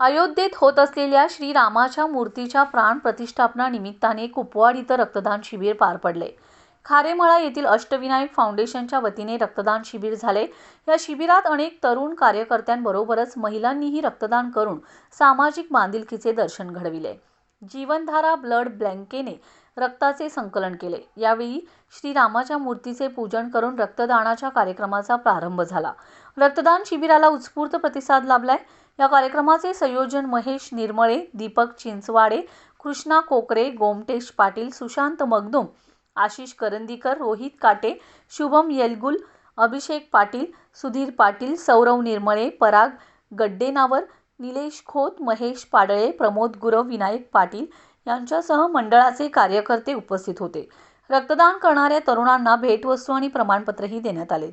अयोध्येत होत असलेल्या श्रीरामाच्या मूर्तीच्या प्राण प्रतिष्ठापना निमित्ताने कुपवाड इथं रक्तदान शिबिर पार पडले. खारेमळा येथील अष्टविनायक फाउंडेशनच्या वतीने रक्तदान शिबिर झाले. या शिबिरात अनेक तरुण कार्यकर्त्यांबरोबरच महिलांनीही रक्तदान करून सामाजिक बांधिलकीचे दर्शन घडविले. जीवनधारा ब्लड ब्लँकेने रक्ताचे संकलन केले. यावेळी श्रीरामाच्या मूर्तीचे पूजन करून रक्तदानाच्या कार्यक्रमाचा प्रारंभ झाला. रक्तदान शिबिराला उत्स्फूर्त प्रतिसाद लाभलाय. या कार्यक्रमाचे संयोजन महेश निर्मळे दीपक चिंचवाडे कृष्णा कोकरे गोमटेश पाटील सुशांत मगदुम आशिष करंदीकर रोहित काटे शुभम येलगुल अभिषेक पाटील सुधीर पाटील सौरव निर्मळे पराग गड्डेनावर निलेश खोत महेश पाडळे प्रमोद गुरव विनायक पाटील यांच्यासह मंडळाचे कार्यकर्ते उपस्थित होते. रक्तदान करणाऱ्या तरुणांना भेटवस्तू आणि प्रमाणपत्रही देण्यात आले.